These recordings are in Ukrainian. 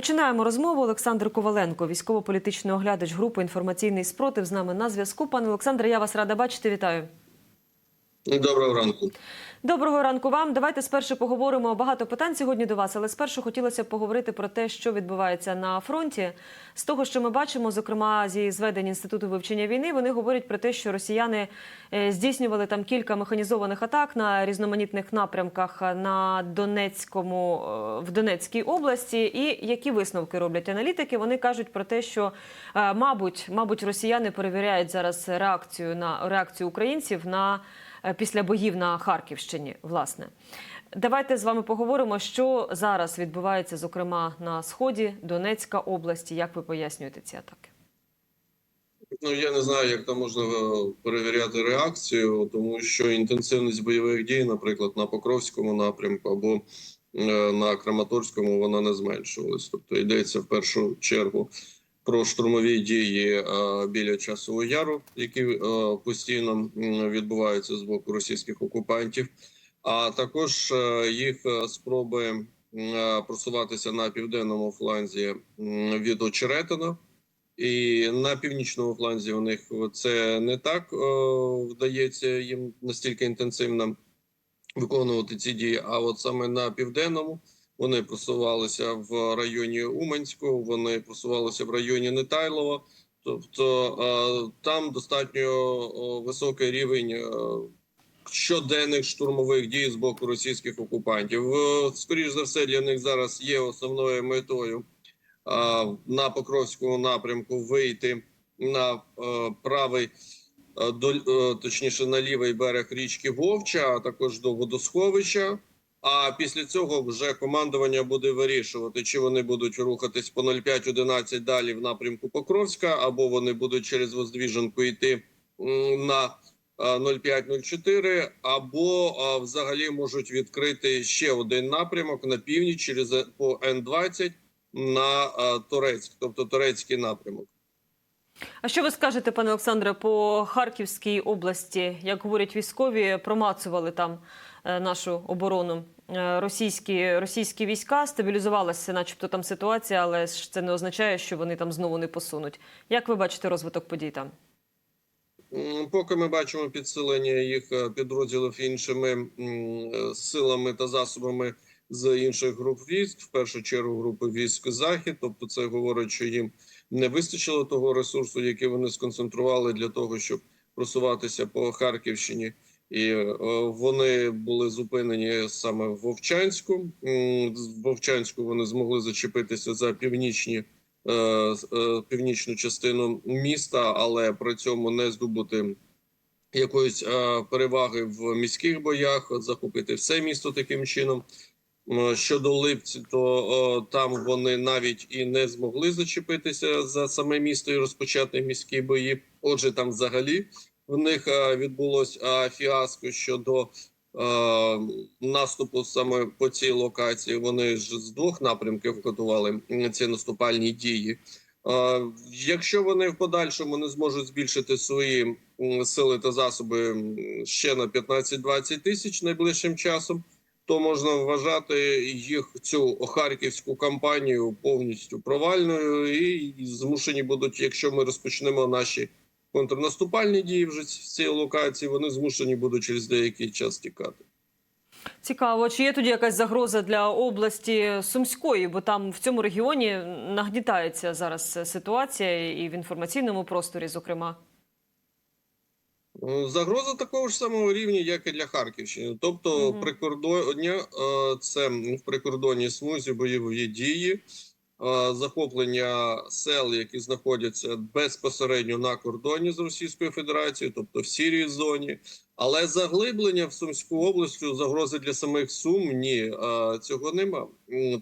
Починаємо розмову. Олександр Коваленко, військово-політичний оглядач групи інформаційний спротив з нами на зв'язку. Пане Олександре, я вас рада бачити. Вітаю. Доброго ранку. Доброго ранку вам. Давайте спершу поговоримо. Багато питань сьогодні до вас, але спершу хотілося б поговорити про те, що відбувається на фронті. З того, що ми бачимо, зокрема зі зведень інституту вивчення війни, вони говорять про те, що росіяни е, здійснювали там кілька механізованих атак на різноманітних напрямках на Донецькому е, в Донецькій області. І які висновки роблять аналітики? Вони кажуть про те, що е, мабуть, мабуть, росіяни перевіряють зараз реакцію на реакцію українців на е, після боїв на Харківщині. Власне, давайте з вами поговоримо, що зараз відбувається, зокрема на сході Донецька області. Як ви пояснюєте ці атаки? Ну я не знаю, як там можна е, перевіряти реакцію, тому що інтенсивність бойових дій, наприклад, на Покровському напрямку або е, на Краматорському, вона не зменшувалась. Тобто йдеться в першу чергу про штурмові дії е, біля часового яру, які е, постійно відбуваються з боку російських окупантів, а також е, їх спроби просуватися на південному фланзі від Очеретина. І на північному фланзі у них це не так о, вдається їм настільки інтенсивно виконувати ці дії. А от саме на південному вони просувалися в районі Уманського, вони просувалися в районі Нетайлова. Тобто е, там достатньо високий рівень е, щоденних штурмових дій з боку російських окупантів. Е, Скоріш за все, для них зараз є основною метою на Покровському напрямку вийти на правий точніше на лівий берег річки Вовча, а також до водосховища. А після цього вже командування буде вирішувати, чи вони будуть рухатись по 05-11 далі в напрямку Покровська, або вони будуть через Воздвіженку йти на е, 05-04, або е, взагалі можуть відкрити ще один напрямок на північ через е, по Н-20 на е, Турецьк, тобто турецький напрямок. А що ви скажете, пане Олександре, по Харківській області, як говорять військові, промацували там е, нашу оборону? Е, Російські російські війська стабілізувалася, начебто там ситуація, але ж це не означає, що вони там знову не посунуть. Як ви бачите розвиток подій там? Поки ми бачимо підсилення їх е, підрозділів іншими е, силами та засобами з інших груп військ, в першу чергу групи військ Захід. Тобто, це говорить, що їм не вистачило того ресурсу, який вони сконцентрували для того, щоб просуватися по Харківщині. І е, вони були зупинені саме в Вовчанську. В Вовчанську вони змогли зачепитися за північні е, е, північну частину міста, але при цьому не здобути якоїсь переваги в міських боях, захопити все місто таким чином. Щодо Липці, то о, там вони навіть і не змогли зачепитися за саме місто і розпочати міські бої. Отже, там взагалі в них е, відбулось е, фіаско щодо е, наступу саме по цій локації. Вони ж з двох напрямків готували ці наступальні дії. Якщо вони в подальшому не зможуть збільшити свої сили та засоби ще на 15-20 тисяч найближчим часом, то можна вважати їх цю харківську кампанію повністю провальною, і змушені будуть, якщо ми розпочнемо наші контрнаступальні дії вже в цій локації, вони змушені будуть через деякий час тікати. Цікаво, чи є тоді якась загроза для області Сумської, бо там в цьому регіоні нагнітається зараз ситуація і в інформаційному просторі, зокрема. Е, Загроза такого ж самого рівня, як і для Харківщини. Тобто, Мгм. прикордоння е, це в прикордонній смузі бойові дії, захоплення сел, які знаходяться безпосередньо на кордоні з Російською Федерацією, тобто в сірій зоні. Але заглиблення в Сумську область загрози для самих Сум ні, е, цього нема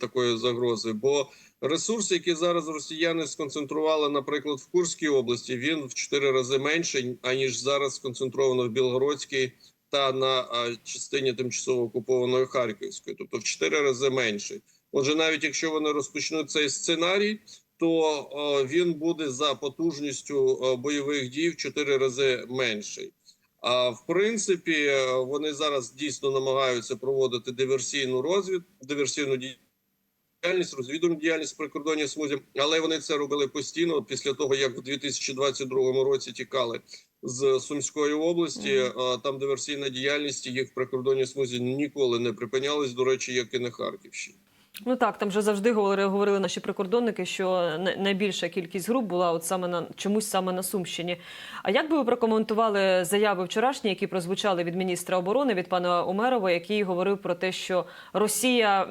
такої загрози. Бо ресурс, який зараз росіяни сконцентрували, наприклад, в Курській області, він в чотири рази менший, аніж зараз сконцентровано в Білгородській та на частині тимчасово окупованої Харківської, тобто в чотири рази менший. Отже, навіть якщо вони розпочнуть цей сценарій, то він буде за потужністю бойових дій в чотири рази менший. А в принципі, е, вони зараз дійсно намагаються проводити диверсійну розвід, диверсійну діяльність діяльність, розвідувальну діяльність при кордоні смузі, але вони це робили постійно. Після того як в 2022 році тікали з Сумської області, а, там диверсійна діяльність їх в прикордонній смузі ніколи не припинялась. До речі, як і на Харківщині. Ну так, там вже завжди говорили, говорили наші прикордонники, що най- найбільша кількість груп була от саме на чомусь саме на Сумщині. А як би ви прокоментували заяви вчорашні, які прозвучали від міністра оборони від пана Умерова, який говорив про те, що Росія,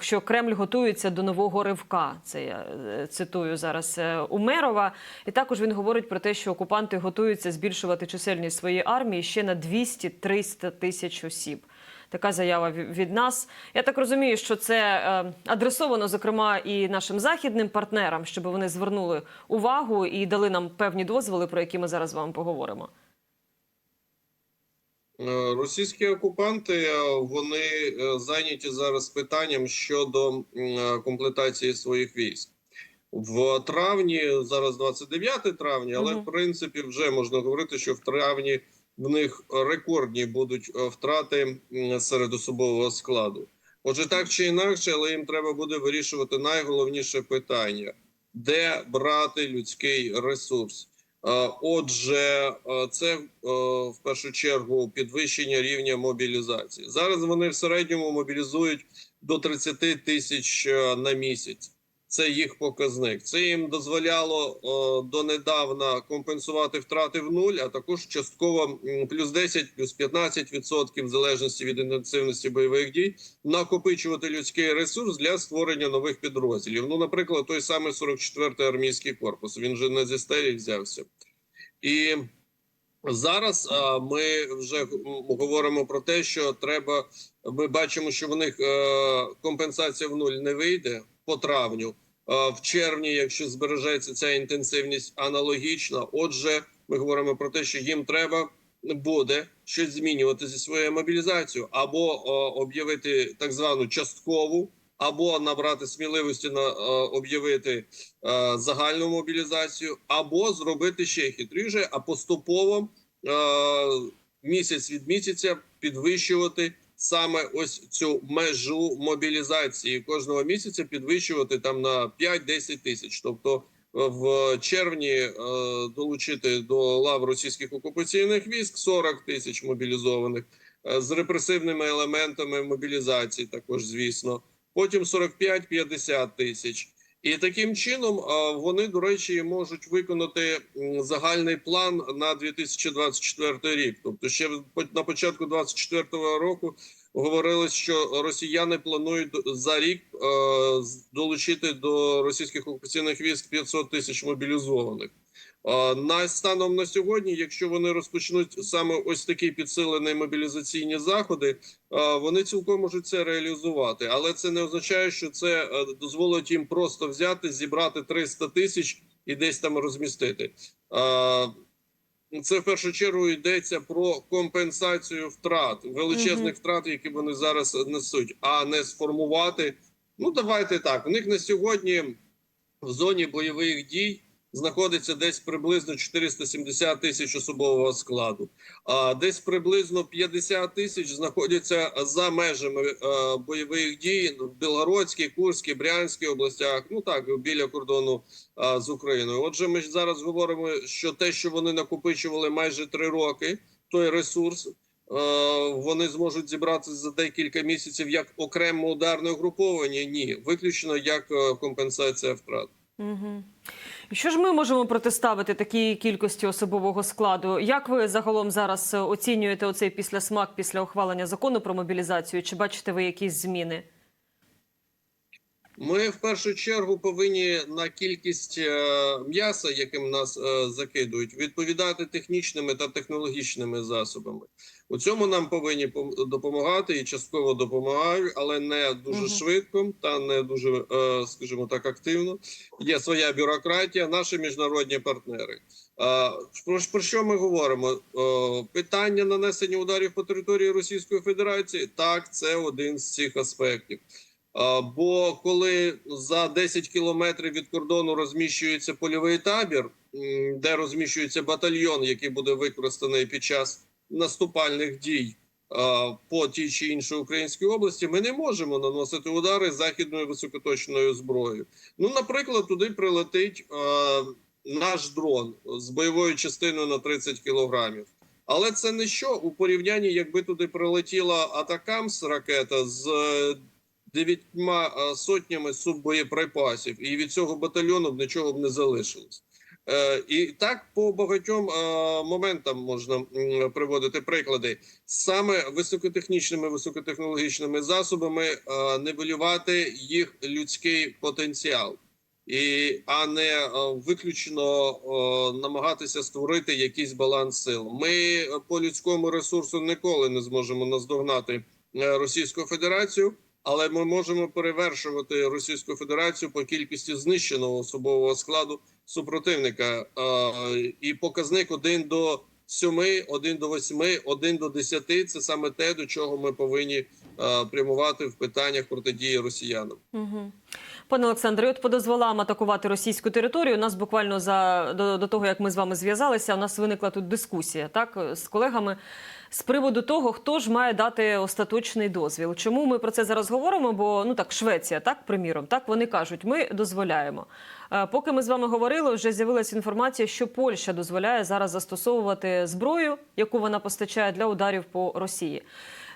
що Кремль готується до нового ривка? Це я е, цитую зараз е, Умерова. І також він говорить про те, що окупанти готуються збільшувати чисельність своєї армії ще на 200-300 тисяч осіб. Така заява від нас. Я так розумію, що це е, адресовано, зокрема, і нашим західним партнерам, щоб вони звернули увагу і дали нам певні дозволи, про які ми зараз з вами поговоримо. Е, Російські окупанти е, вони зайняті зараз питанням щодо комплектації своїх військ. В травні, зараз 29 травня, але Мгм. в принципі вже можна говорити, що в травні в них рекордні будуть е, втрати серед особового складу. Отже, так чи інакше, але їм треба буде вирішувати найголовніше питання: де брати людський ресурс. Е, Отже, е, це в першу чергу підвищення рівня мобілізації. Зараз вони в середньому мобілізують до 30 тисяч на місяць. Це їх показник. Це їм дозволяло е, донедавна компенсувати втрати в нуль, а також частково плюс 10, плюс 15 відсотків, в залежності від інтенсивності бойових дій, накопичувати людський ресурс для створення нових підрозділів. Ну, наприклад, той самий 44-й армійський корпус. Він же не зі стелі взявся. І зараз а, ми вже говоримо про те, що треба. Ми бачимо, що в них е, компенсація в нуль не вийде по травню. Е, в червні, якщо збережеться ця інтенсивність аналогічна, отже, ми говоримо про те, що їм треба буде щось змінювати зі своєю мобілізацією, або е, об'явити так звану часткову, або набрати сміливості на е, об'явити загальну мобілізацію, або зробити ще хитріше, а поступово місяць від місяця підвищувати саме ось цю межу мобілізації кожного місяця підвищувати там на 5-10 тисяч. Тобто е, в червні е, долучити до лав російських окупаційних військ 40 тисяч мобілізованих е, з репресивними елементами мобілізації, також звісно. Потім 45-50 тисяч. І таким чином вони, до речі, можуть виконати загальний план на 2024 рік. Тобто, ще на початку 2024 року говорилось, що росіяни планують за рік долучити до російських окупаційних військ 500 тисяч мобілізованих. На станом на сьогодні, якщо вони розпочнуть саме ось такі підсилені мобілізаційні заходи, вони цілком можуть це реалізувати, але це не означає, що це е, дозволить їм просто взяти, зібрати 300 тисяч і десь там розмістити. Це в першу чергу йдеться про компенсацію втрат, величезних втрат, які вони зараз несуть, а не сформувати. Ну давайте так. У них на сьогодні в зоні бойових дій знаходиться десь приблизно 470 тисяч особового складу. А десь приблизно 50 тисяч знаходяться за межами е, бойових дій в Білгородській, Курській, Брянській областях. Ну так біля кордону е, з Україною. Отже, ми зараз говоримо, що те, що вони накопичували майже три роки, той ресурс. е, Вони зможуть зібрати за декілька місяців як окремо ударне угруповання? Ні, виключно як компенсація втрат. Угу. І що ж ми можемо протиставити такій кількості особового складу? Як ви загалом зараз е, оцінюєте оцей післясмак після ухвалення закону про мобілізацію? Чи бачите ви якісь зміни? Ми в першу чергу повинні на кількість е, м'яса, яким нас е, закидують, відповідати технічними та технологічними засобами. У цьому нам повинні пом- допомагати і частково допомагають, але не дуже Мгм. швидко та не дуже, е, скажімо так, активно. Є своя бюрократія, наші міжнародні партнери. Про, що ми говоримо? Питання нанесення ударів по території Російської Федерації так, це один з цих аспектів. Бо коли за 10 кілометрів від кордону розміщується польовий табір, де розміщується батальйон, який буде використаний під час наступальних дій, по тій чи іншій українській області, ми не можемо наносити удари західною високоточною зброєю. Ну, наприклад, туди прилетить наш дрон з бойовою частиною на 30 кілограмів. Але це не що у порівнянні, якби туди прилетіла Атакамс ракета з е, дев'ятьма сотнями суббоєприпасів, і від цього батальйону б нічого б не залишилось. Е, І так по багатьом е, моментам можна приводити приклади. Саме високотехнічними, високотехнологічними засобами е, нивелювати їх людський потенціал, і а не виключно намагатися створити якийсь баланс сил. Ми по людському ресурсу ніколи не зможемо наздогнати Російську Федерацію. Але ми можемо перевершувати Російську Федерацію по кількості знищеного особового складу супротивника. І показник 1 до 7, 1 до 8, 1 до 10 – це саме те, до чого ми повинні прямувати в питаннях протидії росіянам. Пане Олександре, от по дозволам атакувати російську територію. У нас буквально за до, до того, як ми з вами зв'язалися, у нас виникла тут дискусія так з колегами з приводу того, хто ж має дати остаточний дозвіл. Чому ми про це зараз говоримо? Бо ну так Швеція, так приміром, так вони кажуть, ми дозволяємо. Е, Поки ми з вами говорили, вже з'явилася інформація, що Польща дозволяє зараз застосовувати зброю, яку вона постачає для ударів по Росії.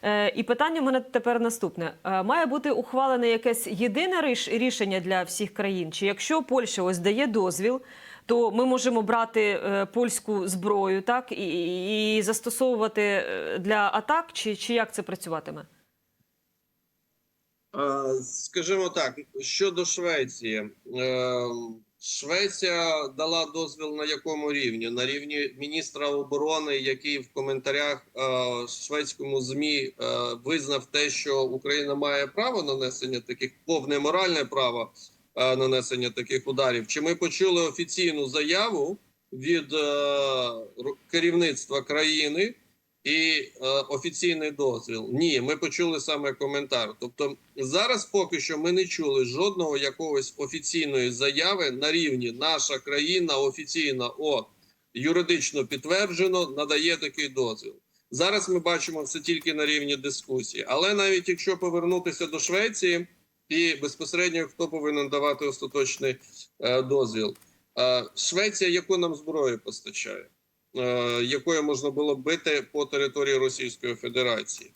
Е, І питання в мене тепер наступне: Е, має бути ухвалене якесь єдине ріш- рішення для всіх країн? Чи якщо Польща ось дає дозвіл, то ми можемо брати е, польську зброю, так і, і застосовувати е, для атак, чи, чи як це працюватиме? Скажімо так, щодо Швеції, Е, Швеція дала дозвіл на якому рівні? На рівні міністра оборони, який в коментарях шведському змі визнав те, що Україна має право нанесення таких повне моральне право нанесення таких ударів. Чи ми почули офіційну заяву від е, керівництва країни? і е, офіційний дозвіл. Ні, ми почули саме коментар. Тобто зараз поки що ми не чули жодного якогось офіційної заяви на рівні наша країна офіційно о юридично підтверджено надає такий дозвіл. Зараз ми бачимо все тільки на рівні дискусії. Але навіть якщо повернутися до Швеції, і безпосередньо хто повинен давати остаточний е, дозвіл, е, Швеція яку нам зброю постачає? е, якою можна було бити по території Російської Федерації.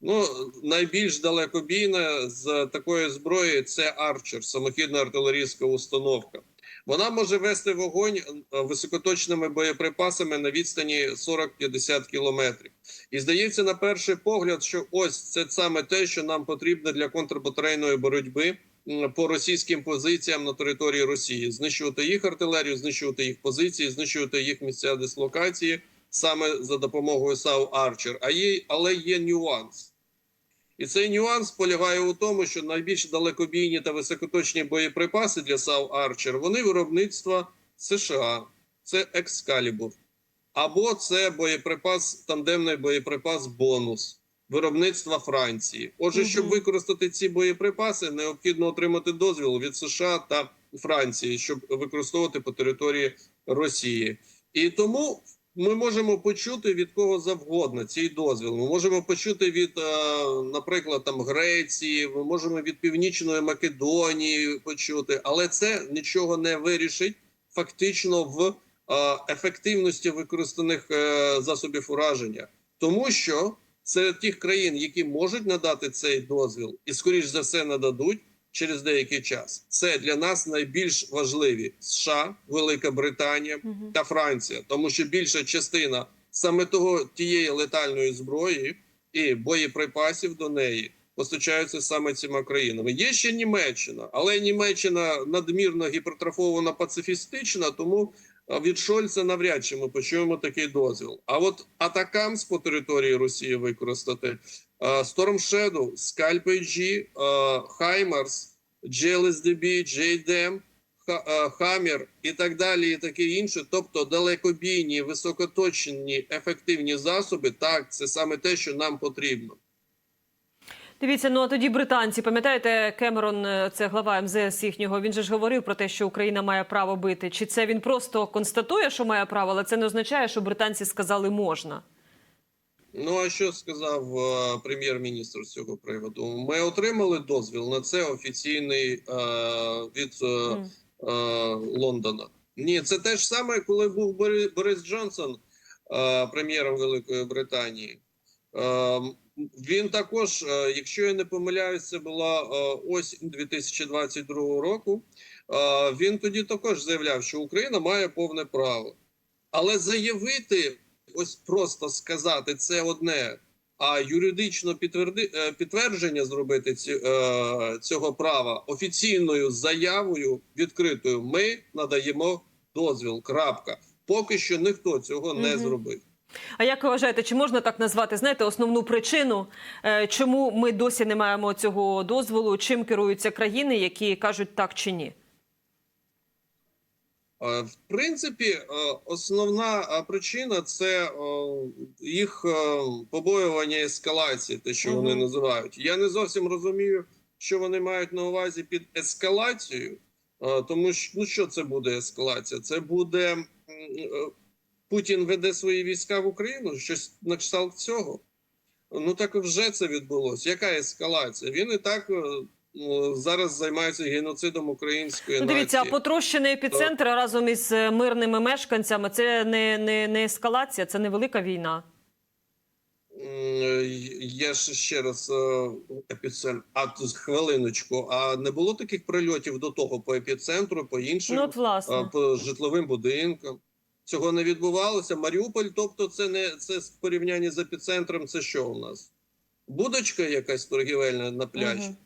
Ну, найбільш далекобійна з такої зброї це Арчер, самохідна артилерійська установка. Вона може вести вогонь е, високоточними боєприпасами на відстані 40-50 кілометрів. І здається, на перший погляд, що ось це саме те, що нам потрібно для контрбатарейної боротьби по російським позиціям на території Росії, знищувати їх артилерію, знищувати їх позиції, знищувати їх місця дислокації саме за допомогою САУ Арчер. А є, але є нюанс. І цей нюанс полягає у тому, що найбільш далекобійні та високоточні боєприпаси для САУ Арчер вони виробництва США, це Екскалібур, або це боєприпас, тандемний боєприпас бонус виробництва Франції. Отже, щоб використати ці боєприпаси, необхідно отримати дозвіл від США та Франції, щоб використовувати по території Росії. І тому ми можемо почути від кого завгодно цей дозвіл. Ми можемо почути від, е, наприклад, там Греції, ми можемо від Північної Македонії почути, але це нічого не вирішить фактично в е, ефективності використаних е, засобів ураження, тому що серед тих країн, які можуть надати цей дозвіл, і скоріш за все нададуть через деякий час. Це для нас найбільш важливі США, Велика Британія та Франція, тому що більша частина саме того тієї летальної зброї і боєприпасів до неї постачаються саме цими країнами. Є ще Німеччина, але Німеччина надмірно гіпертрофована пацифістична, тому від Шольца навряд чи ми почуємо такий дозвіл. А от Атакамс по території Росії використати Storm Shadow, Scalp AG, е, Хаймарс, GLSDB, JDM, е, і так далі, і таке інше. Тобто далекобійні, високоточні, ефективні засоби. Так, це саме те, що нам потрібно. Дивіться, ну а тоді британці, пам'ятаєте, Кемерон, е, це глава МЗС їхнього. Він же ж говорив про те, що Україна має право бити. Чи це він просто констатує, що має право, але це не означає, що британці сказали можна. Ну а що сказав е, прем'єр-міністр з цього приводу? Ми отримали дозвіл на це офіційний е, від Мгм. е, Лондона. Ні, це те ж саме, коли був Борис Джонсон е, прем'єром Великої Британії. Е, він також, якщо я не помиляюсь, це була осінь 2022 року. Він тоді також заявляв, що Україна має повне право. Але заявити, ось просто сказати це одне, а юридично підтверди, е, підтвердження зробити ці, е, цього права офіційною заявою відкритою, ми надаємо дозвіл. Крапка. Поки що ніхто цього не зробив. А як ви вважаєте, чи можна так назвати, знаєте, основну причину, е, чому ми досі не маємо цього дозволу? Чим керуються країни, які кажуть так чи ні? Е, В принципі, е, основна е, причина це їх побоювання ескалації, те, що вони називають. Я не зовсім розумію, що вони мають на увазі під ескалацією, тому що ну що це буде ескалація? Це буде Путін веде свої війська в Україну, щось на кшталт цього. Ну так вже це відбулося. Яка ескалація? Він і так зараз займається геноцидом української Ну, дивіться, а нації. потрощений епіцентр разом із е, мирними мешканцями це не, не, не ескалація, це невелика війна. Я ж ще раз е, епіцентр. А хвилиночку. А не було таких прильотів до того по епіцентру, по іншим Ну, от, е, власне. по житловим будинкам? Цього не відбувалося. Маріуполь, тобто, це не це в порівнянні з епіцентром. Це що у нас? Будочка якась торгівельна на пляжі. Мгм.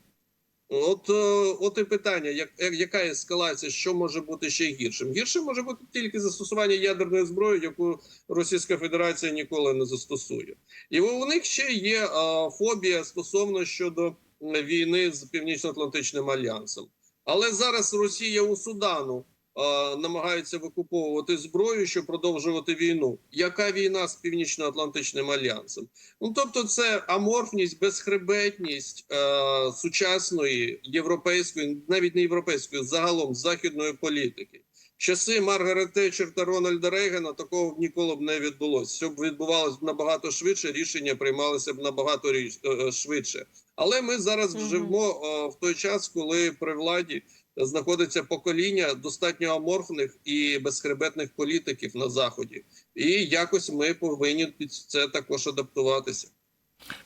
От, е, от і питання: як, як- яка ескалація, що може бути ще гіршим? Гіршим може бути тільки застосування ядерної зброї, яку Російська Федерація ніколи не застосує. І у них ще є а, фобія стосовно щодо е, війни з Північно-Атлантичним альянсом. Але зараз Росія у Судану намагається викуповувати зброю, щоб продовжувати війну. Яка війна з Північно-Атлантичним альянсом? Ну тобто, це аморфність, безхребетність е, сучасної європейської, навіть не європейської, загалом західної політики. Часи Маргарет Тетчер та Рональда Рейгана такого б ніколи б не відбулося. Все б відбувалося б набагато швидше, рішення приймалися б набагато е, е, швидше. Але ми зараз живемо е, в той час, коли при владі знаходиться покоління достатньо аморфних і безхребетних політиків на заході, і якось ми повинні під це також адаптуватися.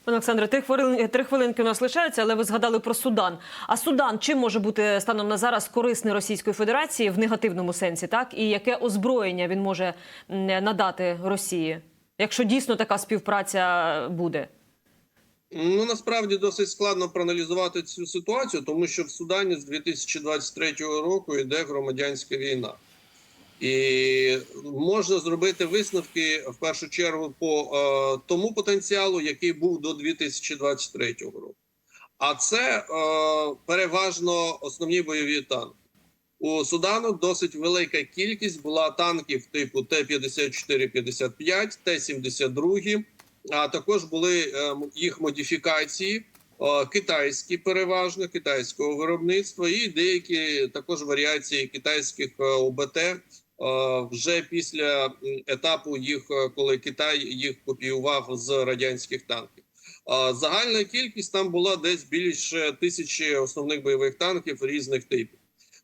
Пане Олександре, три хвилин, три хвилинки у нас лишаються, але ви згадали про Судан. А Судан чим може бути станом на зараз корисний Російської Федерації в негативному сенсі, так? І яке озброєння він може надати Росії, якщо дійсно така співпраця буде? Ну насправді досить складно проаналізувати цю ситуацію, тому що в Судані з 2023 року йде громадянська війна, і можна зробити висновки в першу чергу по е, тому потенціалу, який був до 2023 року. А це е, переважно основні бойові танки. У Судану досить велика кількість була танків типу Т-54-55, Т-72, а також були е, їх модифікації, е, китайські переважно китайського виробництва, і деякі також варіації китайських е, ОБТ вже після етапу їх, коли Китай їх копіював з радянських танків. Загальна кількість там була десь більше тисячі основних бойових танків різних типів.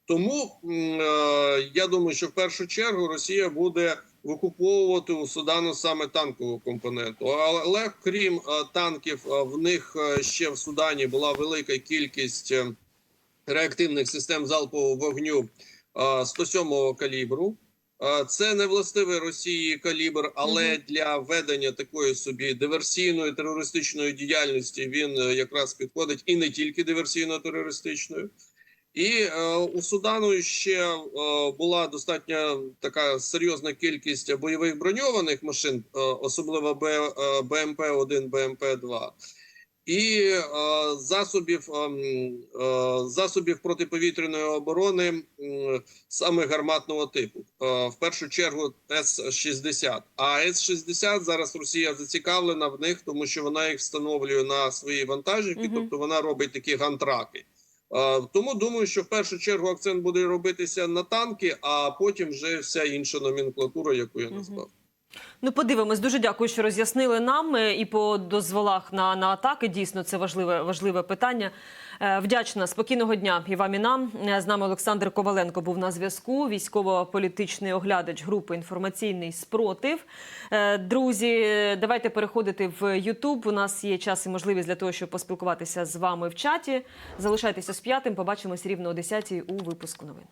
Тому я думаю, що в першу чергу Росія буде викуповувати у Судану саме танкову компоненту. Але крім е, танків, е, в них е, ще в Судані була велика кількість реактивних систем залпового вогню е, 107-го калібру. Це не властивий Росії калібр, але для ведення такої собі диверсійної терористичної діяльності він якраз підходить і не тільки диверсійно-терористичної. І е, у Судану ще е, була достатньо така серйозна кількість бойових броньованих машин, е, особливо Б, е, БМП-1, БМП-2. І е, засобів ем, е, засобів протиповітряної оборони м, саме гарматного типу, Е, в першу чергу С-60. А С-60 зараз Росія зацікавлена в них, тому що вона їх встановлює на свої вантажівки, Мгм. тобто вона робить такі гантраки. Е, Тому думаю, що в першу чергу акцент буде робитися на танки, а потім вже вся інша номенклатура, яку я назвав. Ну, подивимось. Дуже дякую, що роз'яснили нам е, і по дозволах на, на атаки. Дійсно, це важливе, важливе питання. Е, Вдячна. Спокійного дня і вам і нам. Е, З нами Олександр Коваленко був на зв'язку. Військово-політичний оглядач групи інформаційний спротив. Е, Друзі, давайте переходити в Ютуб. У нас є час і можливість для того, щоб поспілкуватися з вами в чаті. Залишайтеся з п'ятим. Побачимось рівно о 10 у випуску новин.